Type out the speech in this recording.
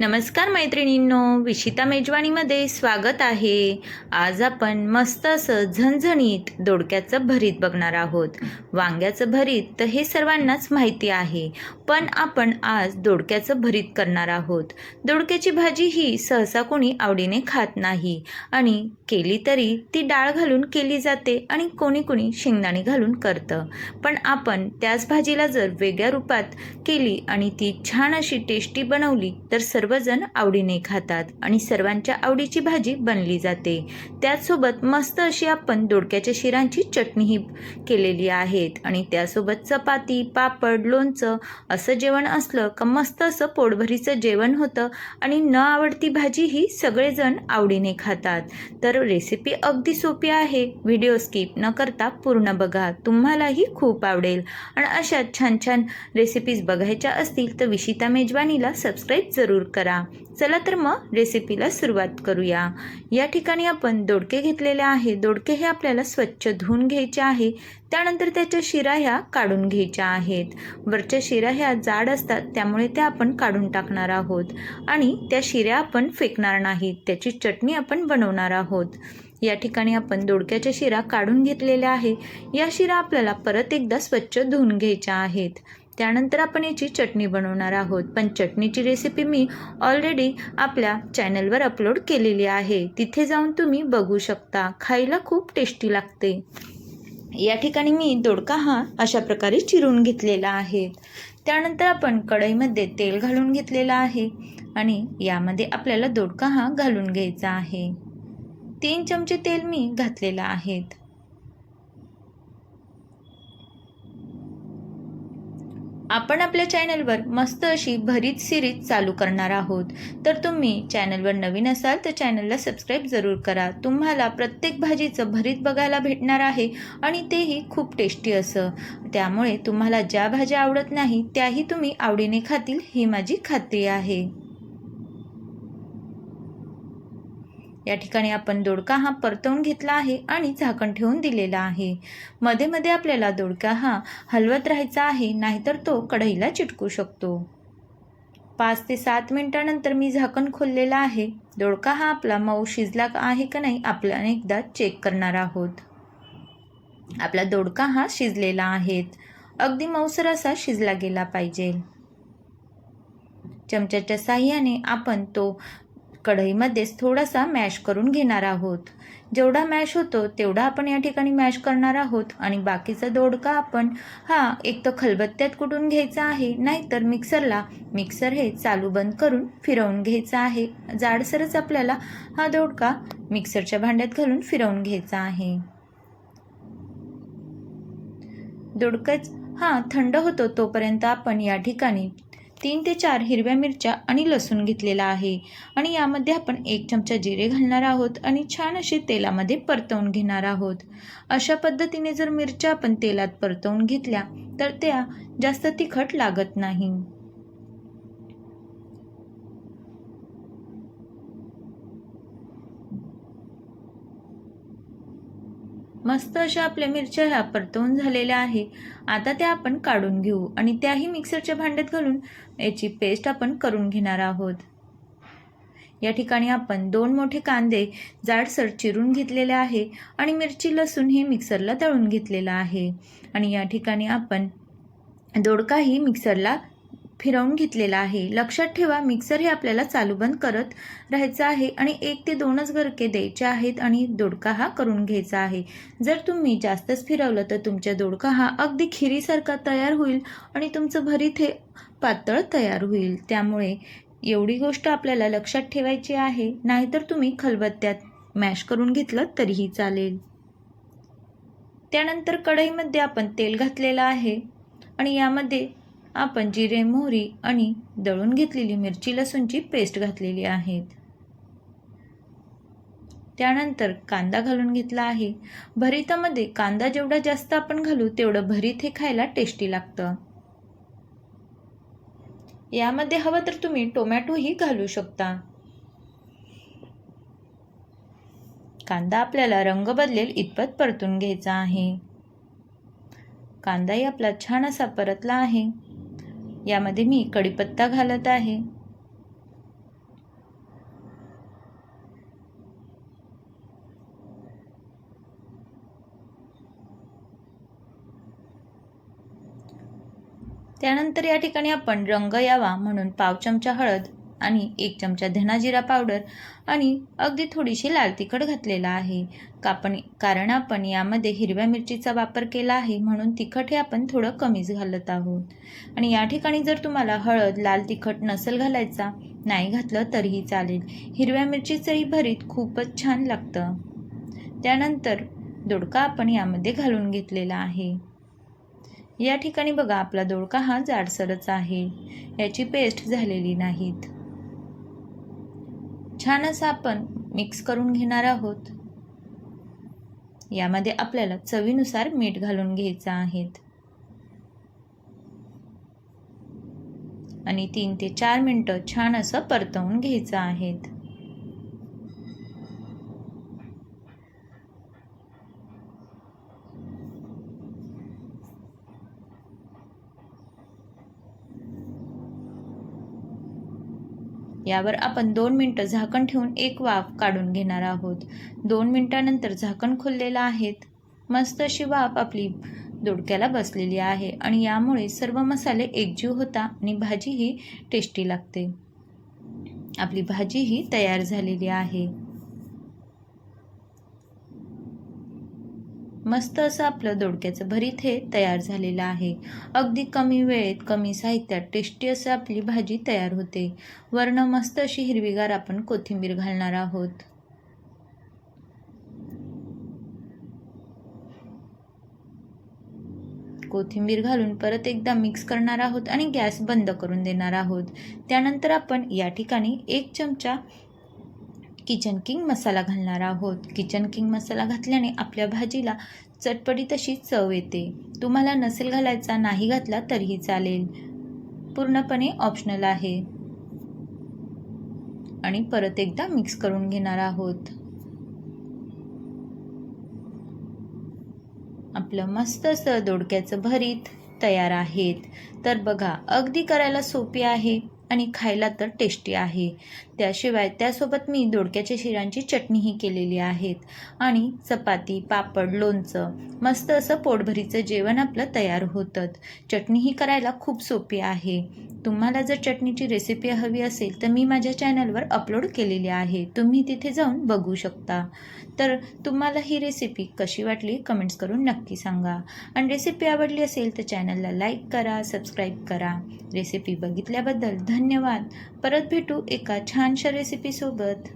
नमस्कार मैत्रिणींनो विशिता मेजवानीमध्ये स्वागत आहे. आज आपण मस्त असं झणझणीत दोडक्याचं भरीत बघणार आहोत. वांग्याचं भरीत तर हे सर्वांनाच माहिती आहे पण आपण आज दोडक्याचं भरीत करणार आहोत. दोडक्याची भाजी ही सहसा कोणी आवडीने खात नाही आणि केली तरी ती डाळ घालून केली जाते आणि कोणी कोणी शेंगदाणे घालून करतं. पण आपण त्याच भाजीला जर वेगळ्या रूपात केली आणि ती छान अशी टेस्टी बनवली तर सर्वजण आवडीने खातात आणि सर्वांच्या आवडीची भाजी बनली जाते. त्याचसोबत मस्त अशी आपण दोडक्याच्या शिरांची चटणीही केलेली आहेत आणि त्यासोबत चपाती पापड लोणचं असं जेवण असलं का मस्त असं पोटभरीचं जेवण होतं आणि न आवडती भाजी ही सगळेजण आवडीने खातात. तर रेसिपी अगदी सोपी आहे. व्हिडिओ स्किप न करता पूर्ण बघा. तुम्हालाही खूप आवडेल. आणि अशा छान छान रेसिपीज बघायच्या असतील तर विशिता मेजवानीला सबस्क्राईब जरूर करा. चला तर मग रेसिपीला सुरुवात करूया. या ठिकाणी आपण दोडके घेतलेले आहे दोडके हे आपल्याला स्वच्छ धुवून घ्यायचे आहे. त्यानंतर त्याच्या शिरा ह्या काढून घ्यायच्या आहेत. वरच्या शिरा ह्या जाड असतात त्यामुळे त्या आपण काढून टाकणार आहोत. आणि त्या शिऱ्या आपण फेकणार नाहीत. त्याची चटणी आपण बनवणार आहोत. या ठिकाणी आपण दोडक्याच्या शिरा काढून घेतलेल्या आहे. या शिरा आपल्याला परत एकदा स्वच्छ धुवून घ्यायच्या आहेत. त्यानंतर आपण याची चटणी बनवणार आहोत. पण चटणीची रेसिपी मी ऑलरेडी आपल्या चॅनलवर अपलोड केलेली आहे. तिथे जाऊन तुम्ही बघू शकता. खायला खूप टेस्टी लागते. या ठिकाणी मी दोडका हा अशा प्रकारे चिरून घेतलेला आहे. त्यानंतर आपण कढईमध्ये तेल घालून घेतलेलं आहे आणि यामध्ये आपल्याला दोडका हा घालून घ्यायचा आहे. तीन चमचे तेल मी घातलेलं आहेत आपण आपल्या चॅनलवर मस्त अशी भरीत सिरीज चालू करणार आहोत. तर तुम्ही चॅनलवर नवीन असाल तर चॅनलला सबस्क्राईब जरूर करा. तुम्हाला प्रत्येक भाजीचं भरीत बघायला भेटणार आहे आणि तेही खूप टेस्टी असं. त्यामुळे तुम्हाला ज्या भाज्या आवडत नाही त्याही तुम्ही आवडीने खातील ही माझी खात्री आहे. या ठिकाणी आपण दोडका हा परतवून घेतला आहे आणि झाकण ठेवून दिलेला आहे. मध्ये मध्ये आपल्याला दोडका हा हलवत राहायचा आहे नाहीतर तो कढईला चिटकू शकतो. पाच ते सात मिनिटानंतर मी झाकण खोललेलं आहे. दोडका हा आपला मऊ शिजला आहे का नाही आपल्याला एकदा चेक करणार आहोत. आपला दोडका हा शिजलेला आहे. अगदी मऊसर असा शिजला गेला पाहिजे. चमच्याच्या साह्याने आपण तो कढईमध्येच थोडासा मॅश करून घेणार आहोत. जेवढा मॅश होतो तेवढा आपण या ठिकाणी मॅश करणार आहोत आणि बाकीचा दोडका आपण हा एक तर खलबत्त्यात कुठून घ्यायचा आहे नाहीतर मिक्सरला मिक्सर हे चालू बंद करून फिरवून घ्यायचा आहे. जाडसरच आपल्याला हा दोडका मिक्सरच्या भांड्यात घालून फिरवून घ्यायचा आहे. दोडकाच हा थंड होतो तोपर्यंत आपण या ठिकाणी तीन ते चार हिरव्या मिरच्या आणि लसूण घेतलेला आहे. आणि यामध्ये आपण एक चमचा जिरे घालणार आहोत आणि छान असे तेलामध्ये परतवून घेणार आहोत. अशा पद्धतीने जर मिरच्या आपण तेलात परतवून घेतल्या तर त्या जास्त तिखट लागत नाही. मस्त अशा आपल्या मिरच्या ह्या परतवून झालेल्या आहे. आता त्या आपण काढून घेऊ आणि त्याही मिक्सरच्या भांड्यात घालून याची पेस्ट आपण करून घेणार आहोत. या ठिकाणी आपण दोन मोठे कांदे जाडसर चिरून घेतलेले आहे आणि मिरची लसूण हे मिक्सरला तळून घेतलेलं आहे. आणि या ठिकाणी आपण दोडकाही मिक्सरला फिरवून घेतलेला आहे. लक्षात ठेवा मिक्सर हे आपल्याला चालू बंद करत राहायचं आहे आणि एक ते दोनच गरके द्यायचे आहेत आणि दोडका हा करून घ्यायचा आहे. जर तुम्ही जास्तच फिरवलं तर तुमच्या दोडका हा अगदी खिरीसारखा तयार होईल आणि तुमचं भरीत हे पातळ तयार होईल. त्यामुळे एवढी गोष्ट आपल्याला लक्षात ठेवायची आहे. नाहीतर तुम्ही खलबत्त्यात मॅश करून घेतलं तरीही चालेल. त्यानंतर कढईमध्ये आपण तेल घातलेलं आहे आणि यामध्ये आपण जिरे मोहरी आणि दळून घेतलेली मिरची लसूणची पेस्ट घातलेली आहेत. त्यानंतर कांदा घालून घेतला आहे. भरितामध्ये कांदा जेवढा जास्त आपण घालू तेवढं भरीत हे खायला टेस्टी लागतं. यामध्ये हवं तर तुम्ही टोमॅटोही घालू शकता. कांदा आपल्याला रंग बदलेल इतपत परतून घ्यायचा आहे. कांदाही आपला छान असा परतला आहे. यामध्ये मी कढीपत्ता घालत आहे. त्यानंतर या ठिकाणी आपण रंग यावा म्हणून पाव चमचा हळद आणि एक चमचा धनाजिरा पावडर आणि अगदी थोडीशी लाल तिखट घातलेला आहे. कापण कारण आपण यामध्ये हिरव्या मिरचीचा वापर केला आहे म्हणून तिखट हे आपण थोडं कमीच घालत आहोत. आणि या ठिकाणी जर तुम्हाला हळद लाल तिखट नसेल घालायचा नाही घातलं तरीही चालेल. हिरव्या मिरचीचंही भरीत खूपच छान लागतं. त्यानंतर दोडका आपण यामध्ये घालून घेतलेला आहे. या ठिकाणी बघा आपला दोडका हा जाडसरच आहे. याची पेस्ट झालेली नाहीत. छान असं आपण मिक्स करून घेणार आहोत. यामध्ये आपल्याला चवीनुसार मीठ घालून घ्यायचं आहेत. आणि तीन ते चार मिनटं छान असं परतवून घ्यायचं आहेत. यावर आपण दोन मिनटं झाकण ठेवून एक वाफ काढून घेणार आहोत. दोन मिनटानंतर झाकण खुललेलं आहेत मस्त अशी वाफ आपली दोडक्याला बसलेली आहे आणि यामुळे सर्व मसाले एकजीव होता आणि भाजी ही टेस्टी लागते. आपली भाजी ही तयार झालेली आहे. मस्त असं आपलं दोडक्याचं भरीत हे तयार झालेलं आहे. अगदी कमी वेळेत कमी साहित्यात टेस्टी असं आपली भाजी तयार होते. वर्ण मस्त अशी हिरवीगार आपण कोथिंबीर घालणार आहोत. कोथिंबीर घालून परत एकदा मिक्स करणार आहोत आणि गॅस बंद करून देणार आहोत. त्यानंतर आपण या ठिकाणी एक चमचा किचन किंग मसाला घालणार आहोत. किचन किंग मसाला घातल्याने आपल्या भाजीला चटपटी तशी चव येते. तुम्हाला नसेल घालायचा नाही घातला तरीही चालेल. पूर्णपणे ऑप्शनल आहे. आणि परत एकदा मिक्स करून घेणार आहोत. आपलं मस्त असं दोडक्याचं भरीत तयार आहेत. तर बघा अगदी करायला सोपी आहे. आणि खायला तर टेस्टी आहे. त्याशिवाय त्यासोबत मी दोडक्याच्या शिरांची चटणीही केलेली आहेत. आणि चपाती पापड लोणचं मस्त असं पोटभरीचं जेवण आपलं तयार होतं. चटणीही करायला खूप सोपी आहे. तुम्हाला जर चटणीची रेसिपी हवी असेल तर मी माझ्या चॅनलवर अपलोड केलेली आहे. तुम्ही तिथे जाऊन बघू शकता. तर तुम्हाला ही रेसिपी कशी वाटली कमेंट्स करून नक्की सांगा. आणि रेसिपी आवडली असेल तर चॅनलला लाईक करा सबस्क्राईब करा. रेसिपी बघितल्याबद्दल धन्यवाद. परत भेटू एका छानशा रेसिपीसोबत